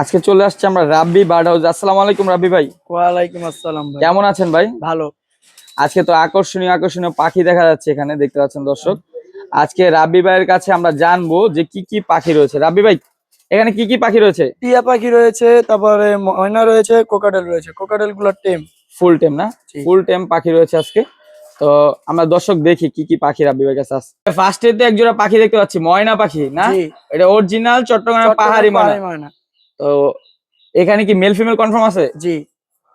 আজকে চলে আসছে আমরা রাব্বি বার্ড হাউস আসসালামু আলাইকুম রাব্বি ভাই। ওয়ালাইকুম আসসালাম ভাই। কেমন আছেন ভাই? ভালো। আজকে তো আকর্ষণীয় আকর্ষণীয় পাখি দেখা যাচ্ছে এখানে দেখতে পাচ্ছেন দর্শক। আজকে রাব্বি ভাইয়ের কাছে আমরা জানব যে কি কি পাখি রয়েছে। রাব্বি ভাই এখানে কি কি পাখি রয়েছে? টিয়া পাখি রয়েছে তারপরে ময়না রয়েছে কোকাডেল রয়েছে। কোকাডেলগুলোর টেম। ফুল টেম না? ফুল টেম পাখি রয়েছে আজকে। তো আমরা দর্শক দেখি কি কি পাখি রাব্বি ভাইয়ের কাছে আছে। ফার্স্টে তো এক জোড়া পাখি দেখতে পাচ্ছি ময়না পাখি না? এটা অরিজিনাল চট্টগ্রামের পাহাড়ি ময়না। তো এখানে কি মেল ফিমেল কনফার্ম আছে? জি।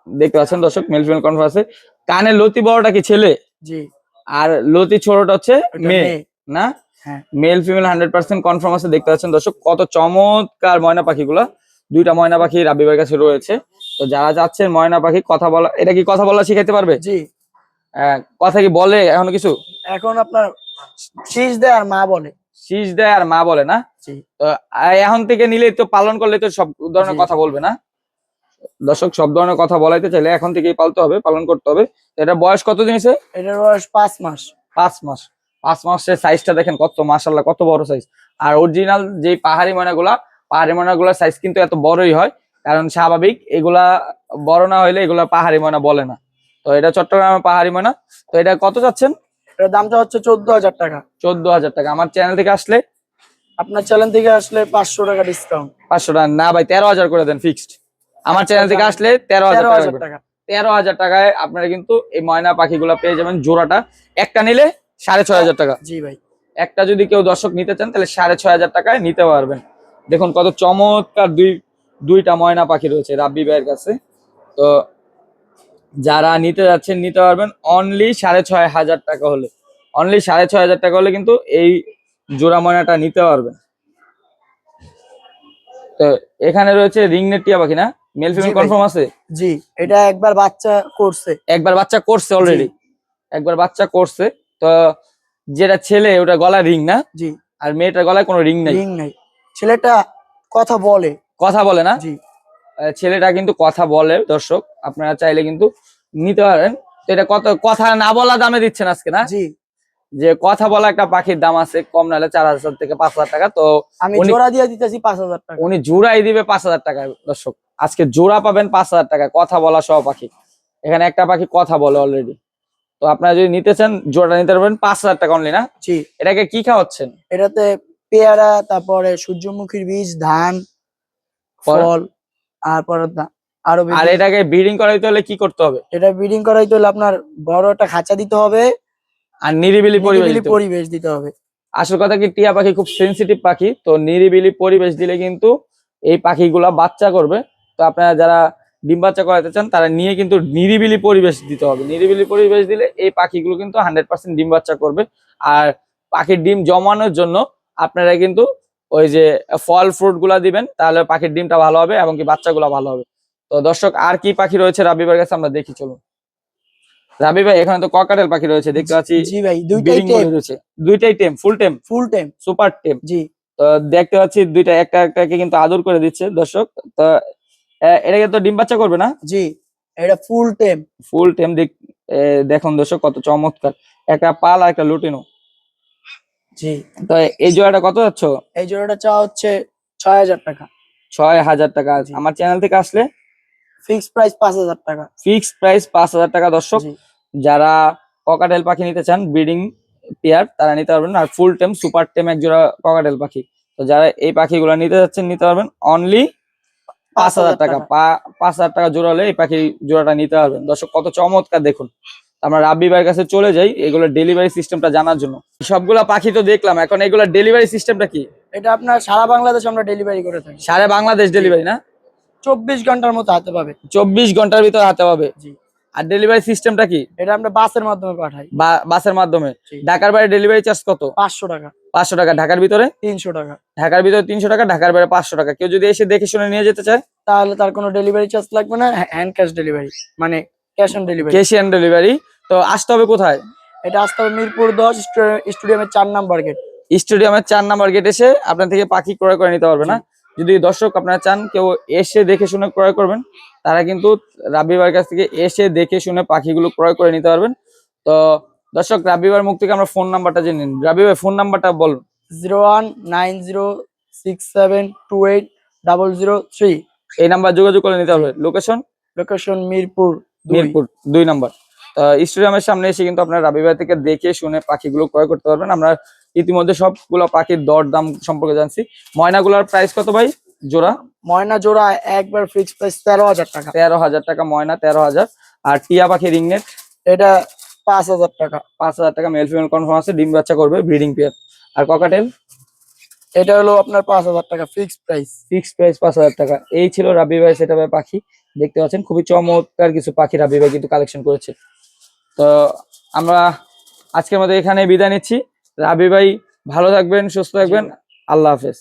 দেখতে পাচ্ছেন দর্শক মেল ফিমেল কনফার্ম আছে। কানের লতি বড়টা কি ছেলে? জি। আর লতি ছোটটা হচ্ছে মেয়ে। না? হ্যাঁ। Male female hundred percent confirm আছে দেখতে পাচ্ছেন দর্শক কত চমৎকার ময়না পাখিগুলা। দুইটা ময়না পাখি রাবিবার কাছে রয়েছে। তো যারা যাচ্ছেন ময়না পাখি কথা বলা এটা কি কথা বলা শিখাইতে পারবে? জি। আহ, কথা কি বলে এখনও কিছু? এখন আপনার শীষ দেয় আর মা বলে। শীষ দেয় আর মা বলে না? তো এখন থেকে নিলে তো পালন করলে তো সব ধরনের কথা বলবে না? দর্শক সব ধরনের কথা বলাইতে চাইলে এখন থেকেই পালতে হবে পালন করতে হবে। এটা বয়স কতদিন হয়েছে? এটার বয়স পাঁচ মাস। পাঁচ মাস। পাঁচ মাসের সাইজটা দেখেন কত মাসাল্লাহ কত বড় সাইজ আর অরিজিনাল যে পাহাড়ি ময়নাগুলা পাহাড়ি ময়নাগুলার সাইজ কিন্তু এত বড়ই হয় কারণ স্বাভাবিক এগুলা বড় না হইলে এগুলা পাহাড়ি ময়না বলে না। তো এটা চট্টগ্রামের পাহাড়ি ময়না। তো এটা কত চাচ্ছেন? এটার দামটা হচ্ছে চোদ্দ হাজার টাকা। চোদ্দ হাজার টাকা। আমার চ্যানেল থেকে আসলে আপনার চ্যানেল থেকে আসলে পাঁচশো টাকা ডিসকাউন্ট পাঁচশো টাকা। না ভাই তেরো হাজার করে দেন ফিক্সড আমার চ্যানেল থেকে আসলে তেরো হাজার। টাকা। তেরো হাজার টাকায় আপনারা কিন্তু এই ময়না পাখিগুলা পেয়ে যাবেন জোড়াটা। একটা নিলে সাড়ে ছয় হাজার টাকা। জি ভাই। একটা যদি কেউ দর্শক নিতে চান তাহলে সাড়ে ছয় হাজার টাকায় নিতে পারবেন। দেখুন কত চমৎকার দুই দুইটা ময়না পাখি রয়েছে রাব্বি ভাইয়ের কাছে। তো যারা নিতে যাচ্ছেন নিতে পারবেন অনলি সাড়ে ছয় হাজার টাকা হলে। অনলি সাড়ে ছয় হাজার টাকা হলে কিন্তু এই জোড়া ময়নাটা নিতে পারবেন। তো এখানে রয়েছে রিংনেট টিয়া পাখি না? মেল ফিমেল কনফার্ম আছে? জি এটা একবার বাচ্চা করছে। একবার বাচ্চা করছে অলরেডি একবার বাচ্চা করছে। তো যেটা ছেলে ওটা গলায় রিং না? জি। আর মেয়েটার গলায় কোনো রিং নাই? রিং নাই। ছেলেটা কথা বলে। কথা বলে না? জি। ছেলেটা কিন্তু কথা বলে দর্শক। আপনারা চাইলে কিন্তু নিতে পারেন। তো এটা কত কথা না বলা দামে দিচ্ছেন আজকে না? জি। যে কথা বলা একটা পাখির দাম আছে কম নাহলে চার হাজার থেকে পাঁচ হাজার টাকা। তো আমি জোড়া দিয়ে দিতেছি পাঁচ হাজার টাকা। উনি জোড়াই দিবে পাঁচ হাজার টাকা দর্শক। আজকে জোড়া পাবেন পাঁচ হাজার টাকা কথা বলা সহ পাখি। এখানে একটা পাখি কথা বলে অলরেডি তো আপনারা যদি নিতে চান জোড়াটা নিতে পারবেন পাঁচ হাজার টাকা অনলি না? জি। এটাকে কি খাওয়াচ্ছেন? এটাতে পেয়ারা তারপরে সূর্যমুখীর বীজ ধান ফল। আর দা- আরও আর এটাকে ব্রিডিং করাইতে হলে কি করতে হবে? এটা ব্রিডিং করাইতে হলে আপনার বড় একটা খাঁচা দিতে হবে। আর নিরিবিলি। পরিবেশ দিতে হবে। আসল কথা কি টিয়া পাখি খুব সেনসিটিভ পাখি তো নিরিবিলি পরিবেশ দিলে কিন্তু এই পাখিগুলা বাচ্চা করবে। তো আপনারা যারা ডিম বাচ্চা করাতে চান তারা নিয়ে কিন্তু নিরিবিলি পরিবেশ দিতে হবে। নিরিবিলি পরিবেশ দিলে এই পাখিগুলো কিন্তু হান্ড্রেড পার্সেন্ট ডিম বাচ্চা করবে। আর পাখির ডিম জমানোর জন্য আপনারা কিন্তু ওই যে ফল ফ্রুটগুলা দিবেন তাহলে পাখির ডিমটা ভালো হবে এবং কি বাচ্চাগুলো ভালো হবে। তো দর্শক আর কি পাখি রয়েছে রাবিবার কাছে আমরা দেখি চলুন। রাবি ভাই এখানে তো ককাটেল পাখি রয়েছে দেখতে পাচ্ছি জি ভাই দুইটাই টেম। রয়েছে। দুইটাই টেম ফুল টেম? ফুল টেম। সুপার টেম। জি। তো দেখতে পাচ্ছি দুইটা একটা একটাকে কিন্তু আদর করে দিচ্ছে দর্শক। তো এটাকে তো ডিম বাচ্চা করবে না? জি এটা ফুল টেম। ফুল টেম দেখুন দর্শক কত চমৎকার। একটা পাল আর একটা লুটিনো। জি। তো এই জোড়াটা কত যাচ্ছ? এই জোড়াটা চাওয়া হচ্ছে ছয় হাজার টাকা। ছয় হাজার টাকা। আমার চ্যানেল থেকে আসলে? ফিক্স প্রাইস পাঁচ হাজার টাকা। ফিক্স প্রাইস পাঁচ হাজার টাকা দর্শক। যারা ককাটেল পাখি নিতে চান ব্রিডিং পেয়ার তারা নিতে পারবেন। আর ফুল টেম সুপার টেম এক জোড়া ককাটেল পাখি। তো যারা এই পাখিগুলো নিতে যাচ্ছেন নিতে পারবেন। অনলি পাঁচ হাজার টাকা। পাঁচ হাজার টাকা জোড়া হলে এই পাখি জোড়াটা নিতে পারবেন। দর্শক কত চমৎকার দেখুন। আমরা রাব্বি ভাইয়ের কাছে চলে যাই এগুলো ডেলিভারি সিস্টেমটা জানার জন্য। সবগুলা পাখি তো দেখলাম এখন এগুলো ডেলিভারি সিস্টেমটা কি? এটা আপনার সারা বাংলাদেশ আমরা ডেলিভারি করে থাকি। সারা বাংলাদেশ ডেলিভারি না? চব্বিশ ঘণ্টার মতো হাতে পাবে। চব্বিশ ঘণ্টার ভিতরে হাতে পাবে। জি। আর ডেলিভারি সিস্টেমটা কি? এটা আমরা বাসের মাধ্যমে পাঠাই। বা- বাসের মাধ্যমে। ঢাকার বাইরে ডেলিভারি চার্জ কত? পাঁচশো টাকা। পাঁচশো টাকা। ঢাকার ভিতরে? তিনশো টাকা। ঢাকার ভিতরে তিনশো টাকা ঢাকার বাইরে পাঁচশো টাকা। কেউ যদি এসে দেখে শুনে নিয়ে যেতে চায়? তাহলে তার কোনো ডেলিভারি চার্জ লাগবে না। হ্যান্ড ক্যাশ ডেলিভারি মানে cash on delivery cash on delivery তো আসতে হবে কোথায়? এটা আসতে হবে মিরপুর দশ স্টেডিয়ামের চার নাম্বার গেট। স্টেডিয়ামের চার নাম্বার গেট এসে আপনার থেকে পাখি ক্রয় করে নিতে পারবে না। যদি দর্শক আপনারা চান কেউ এসে দেখে শুনে ক্রয় করবেন তারা কিন্তু রাবিবার কাছ থেকে এসে দেখে শুনে পাখিগুলো ক্রয় করে নিতে পারবেন। তো দর্শক রাবিবার মুখ থেকে আমরা ফোন নাম্বারটা জেনে নিন রাবি ভাই ফোন নাম্বারটা বলুন। Zero one nine zero six seven two eight double zero three. এই নাম্বার যোগাযোগ করে নিতে হবে। লোকেশন লোকেশন মিরপুর মিরপুর দুই নাম্বার স্টেডিয়ামের সামনে এসে কিন্তু আপনার রাবি ভাই থেকে দেখে শুনে পাখিগুলো ক্রয় করতে পারবেন। আমরা ইতিমধ্যে সবগুলো পাখির দর দাম সম্পর্কে জানছি। ময়নাগুলোর প্রাইস কত ভাই? জোড়া? ময়না জোড়া একবার ফিক্স প্রাইস তেরো হাজার টাকা। তেরো হাজার টাকা ময়না তেরো হাজার। আর টিয়া পাখি রিংনেট এটা পাঁচ হাজার টাকা। পাঁচ হাজার টাকা মেল ফিমেল কনফার্ম আছে ডিম বাচ্চা করবে ব্রিডিং পেয়ার আর ককাটেল এটা হলো আপনার পাঁচ হাজার টাকা ফিক্স প্রাইস ফিক্স প্রাইস পাঁচ হাজার টাকা। এই ছিল রাবি ভাই সেটা ভাই পাখি। দেখতে পাচ্ছেন খুবই চমৎকার কিছু পাখি রাবি ভাই কিন্তু কালেকশন করেছে। তো আমরা আজকের মতো এখানে বিদায় নিচ্ছি। রাবি ভাই ভালো থাকবেন সুস্থ থাকবেন। আল্লাহ হাফেজ।